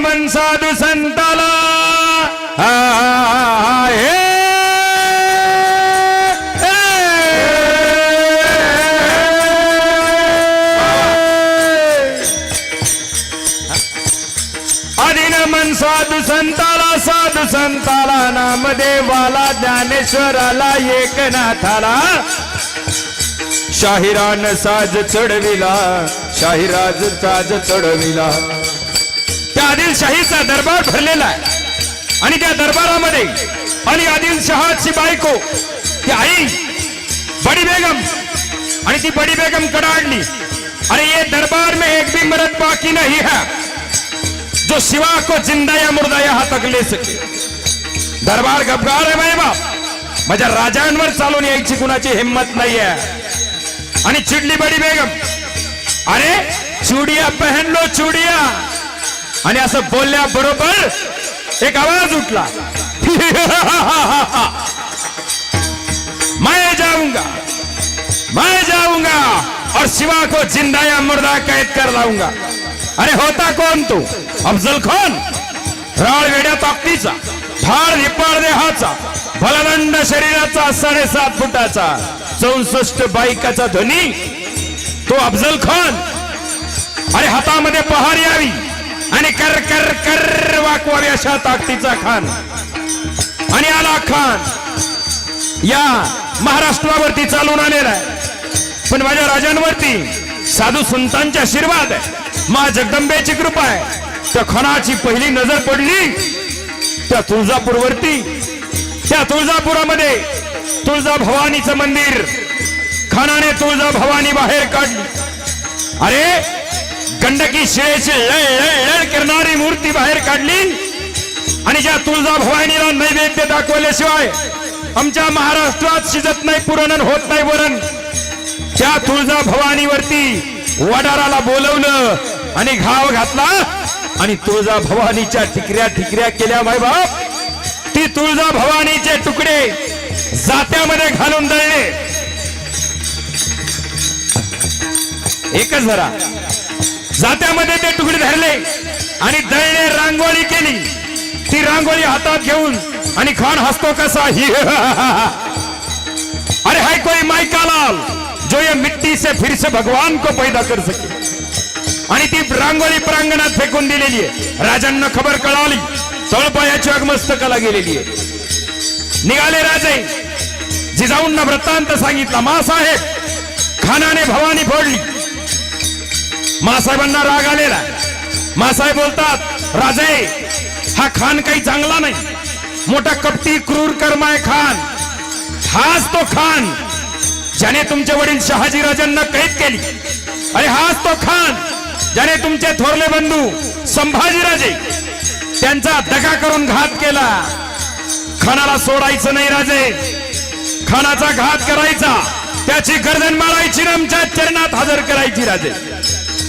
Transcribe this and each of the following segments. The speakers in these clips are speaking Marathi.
नमन साधू संताला. हे, साधू संताला साधू संताला नामदेवाला ज्ञानेश्वराला एकनाथाला. शाहिरान साज चढविला शाहिराज साज चढविला. आदिलशाहीचा दरबार भरलेला आहे. आणि त्या दरबारामध्ये अली आदिलशहाची बायको ती आई बडी बेगम आणि ती बडी बेगम कडाडली. अरे ये दरबार में एक भी मरद बाकी नहीं है जो शिवा को जिंदा या मुर्दा यहां तक ले सके। दरबार गबगार आहे माय बाप। माझ्या राजांवर चालून यायची कुणाची हिंमत आहे आणि चिडली बडी बेगम अरे चुडिया पहन लो चुडिया। आणि असं बोलल्या बरोबर एक आवाज उठला. मैं जाऊंगा मैं जाऊंगा और शिवा को जिंदा या मुर्दा कैद कर लाऊंगा. अरे होता कोण तू? अफजल खान? राळ वेड्या ताकदीचा फार निपाळ देहाचा भलदंड शरीराचा साडेसात फुटाचा चौसष्ट बाईकाचा ध्वनी तो अफजल खान. अरे हातामध्ये पहार यावी. आणि कर कर कर वाकवावी अशा ताकदीचा खान. आणि आला खान. या महाराष्ट्रावरती चालून आलेला आहे. पण माझ्या राजांवरती साधू संतांच्या आशीर्वाद आहे. मा जगदंबेची कृपा आहे. त्या खानाची पहिली नजर पडली. त्या तुळजापूरवरती त्या तुळजापुरामध्ये तुळजा भवानीचं मंदिर. खानाने तुळजा भवानी बाहेर काढली. अरे गंडकी शिळेची लय लय. बाहेर काढली आणि ज्या तुळजा भवानीला नैवेद्य दाखवल्याशिवाय आमच्या महाराष्ट्रात शिजत नाही पुरण होत नाही वरण. त्या तुळजा भवानीवरती वडाराला बोलवलं आणि घाव घातला आणि तुळजा भवानीच्या ठिकऱ्या ठिकऱ्या केल्या माय बाप. ती तुळजा भवानीचे तुकडे जात्यामध्ये घालून दळले. एकच जरा. जात्यामध्ये ते तुकडे धरले. आणि दळणे रांगोळी केली. ती रांगोळी हातात घेऊन आणि खान हसतो कसा ही. अरे हाय कोई माइका जो ये मिट्टी से फिर से भगवान को पैदा कर सके. आणि ती रांगोळी प्रांगणात फेकून दिलेली आहे. राजांना खबर कळाली तळपायाची अगमस्तकाला गेलेली आहे. निघाले राजे जिजाऊंना वृत्तांत सांगितला मासाहेब खानाने भवानी फोडली. मासाहेबांना राग आलेला. आहे. मासाहेब बोलतात राजे हा खान काही चांगला नाही. मोठा कपटी क्रूर कर्माय खान. हाच तो खान ज्याने तुमचे वडील शहाजी राजांना कैद केली. अरे हाच तो खान ज्याने तुमचे थोरले बंधू संभाजीराजे त्यांचा दगा करून घात केला. खानाला सोडायचं नाही राजे. खानाचा घात करायचा. त्याची गर्दन मारायची आमच्या चरणात हजर करायची राजे.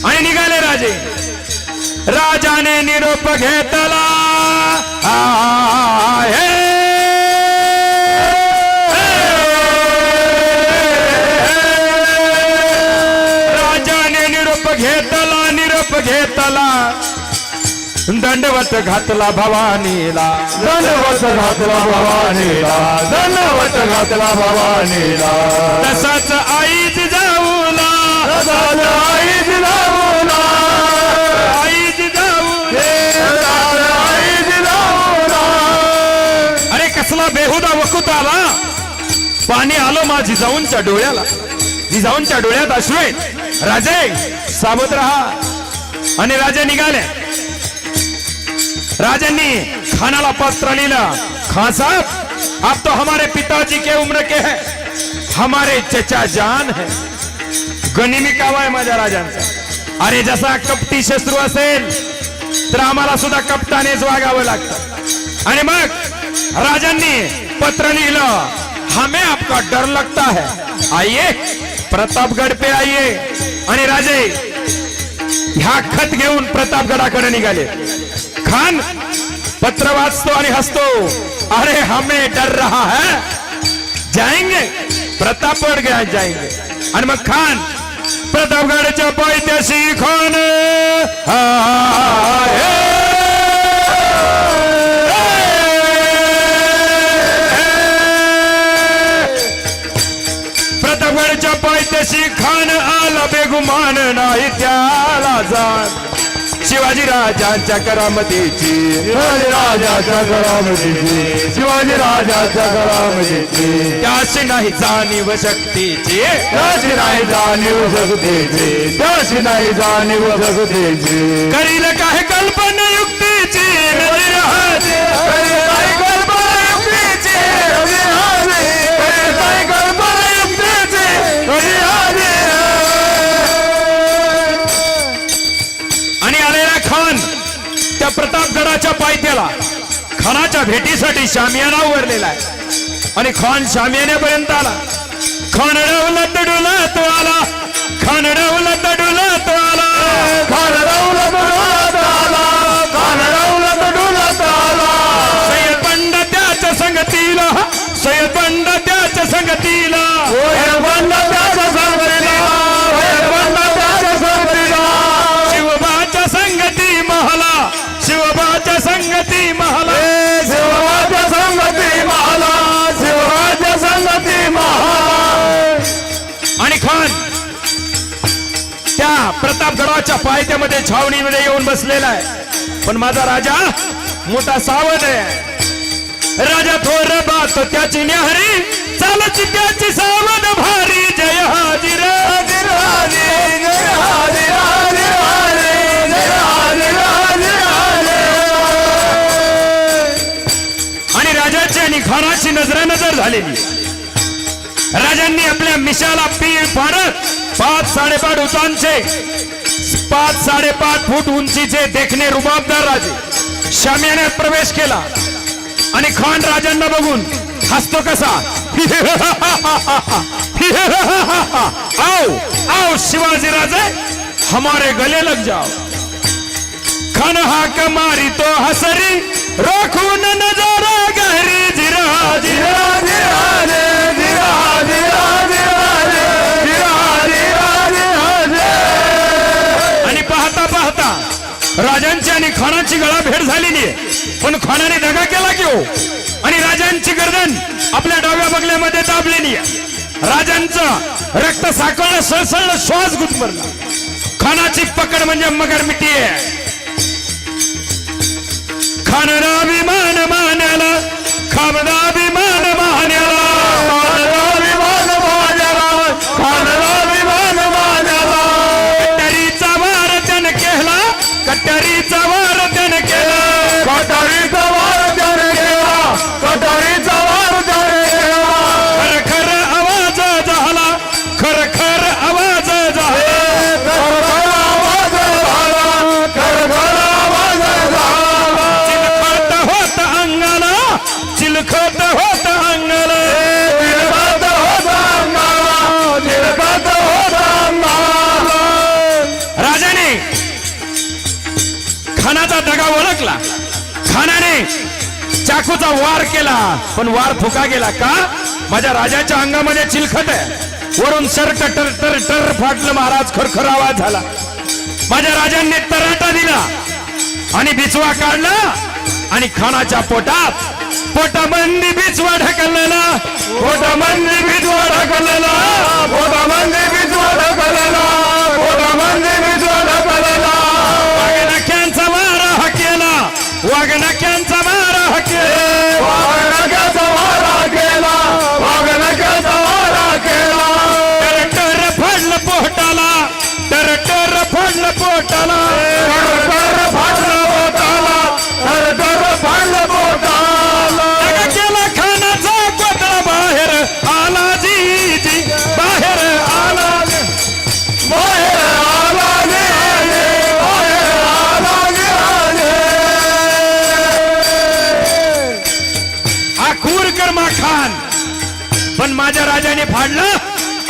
आणि निघाले राजे. राजाने निरोप घेतला. हे. राजाने निरोप घेतला निरोप घेतला. दंडवत घातला भवानीला. दंडवत घातला भवानीला. दंडवत घातला भवानीला. तसाच आईच जाऊला. आई बेहुदा आला पाणी आलं मा जिजाऊंच्या डोळ्याला. जिजाऊंच्या डोळ्यात अश्रू राजे सावध राहा. आणि राजे निघाले. राजांनी खानाला पत्र लिहिलं खान साहब आप तो हमारे पिताजी के उम्र के है. हमारे चचा जान है. गनिमी कावा आहे माझ्या राजांचा? अरे जसा कपटी शत्रू असेल तर आम्हाला सुद्धा कपटानेच वागावं लागतं. आणि मग राजांनी पत्र लिहिलं हमें आपका डर लगता है। आइए प्रतापगड पे आइए। आणि राजे ह्या खत घेऊन प्रतापगडाकडे निघाले। खान, पत्र वाचतो हसतो। अरे, हमें डर रहा है। जाएँगे प्रतापगड गया जाएँगे। आणि मग खान प्रतापगडच्या पायथ्याशी खान। आहे. गुमान नाही त्याला जाण. शिवाजी राजांच्या करामतीची. शिवाजी राजाच्या करामतीची. शिवाजी राजाच्या करामतीची. त्याशी नाही जाणीव शक्तीची. त्याची नाही जाणीव शकतेची. त्याची नाही जाणीव शकतेची. करील काय कल्पना युक्तीची. खानाच्या भेटीसाठी शामियाना उभारलेला आहे. आणि खान शामियान्यापर्यंत आला. खान डवला तडुला तो आला. खान तडुला तो आला. प्रतापगडाच्या पायथ्यामध्ये छावणीमध्ये येऊन बसलेला आहे. पण माझा राजा मोठा सावध आहे. राजा थोर बात त्याची न्याहारी चालची त्याची सावध भारी. जय हाजीर आणि राजाची आणि खानाची नजरानजर झालेली. राजांनी आपल्या मिशाला पीळ फाडत पाच साडेपाच उंचांचे पाच साडेपाच फूट उंचीचे देखणे रुबाबदार राजे. शामियाण्यात प्रवेश केला. आणि खान राजांना बघून हसतो कसा? आओ आओ शिवाजी राजे हमारे गले लग जाओ. खान हा कमारी तो हसरी रोखून नजारा खानाची गळा भेट झालेली आहे. पण खानाने दगा केला की हो आणि राजांची गर्दन आपल्या डाव्या बगल्यामध्ये दाबलेली आहे. राजांचं रक्त साकळलं सळसळलं श्वास गुदमरला. खानाची पकड म्हणजे मगर मिठी आहे. खानदा विमान मान्याला खामदा विमान मान्याला. खानला विमान माझ्याला खानला कट्टरीचा वार त्यानं केला कट्टरीचा चिलखत होत अंगाला. जिरकत होता अंगाला. जिरकत होता अंगाला. राजाने खानाचा दगा ओळखला. खानाने चाकूचा वार केला पण वार फुका गेला का? माझ्या राजाच्या अंगामध्ये चिलखत आहे. वरून सर टर टर टर फाटलं महाराज खरखर आवाज झाला. माझ्या राजांनी तराटा दिला आणि बिचवा काढला आणि खानाच्या पोटात పొట మంది బిచ్వాడ కల్లలా పొట మంది బిచ్వాడ కల్లలా పొట మంది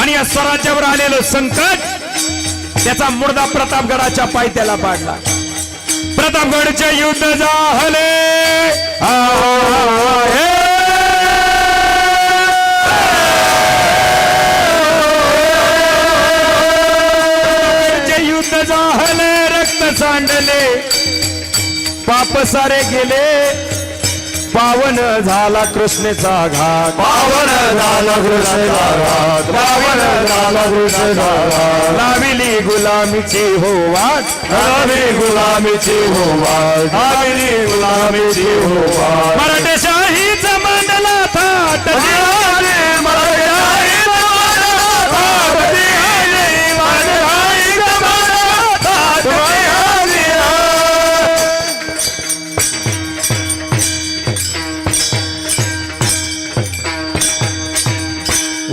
आणि या स्वराज्यावर आलेलं संकट त्याचा मुर्दा प्रतापगडाच्या पायथ्याला पाडला. प्रतापगडचे युद्ध झाले. युद्ध झाले रक्त सांडले. पाप सारे गेले. पावन झाला कृष्णेचा घाट. पावन झाला कृष्ण घाट. पावन झाला कृष्ण घाट. लाविली गुलामीची हो वाट आम्ही गुलामीची हो वाट आम्ही गुलामीची हो वाट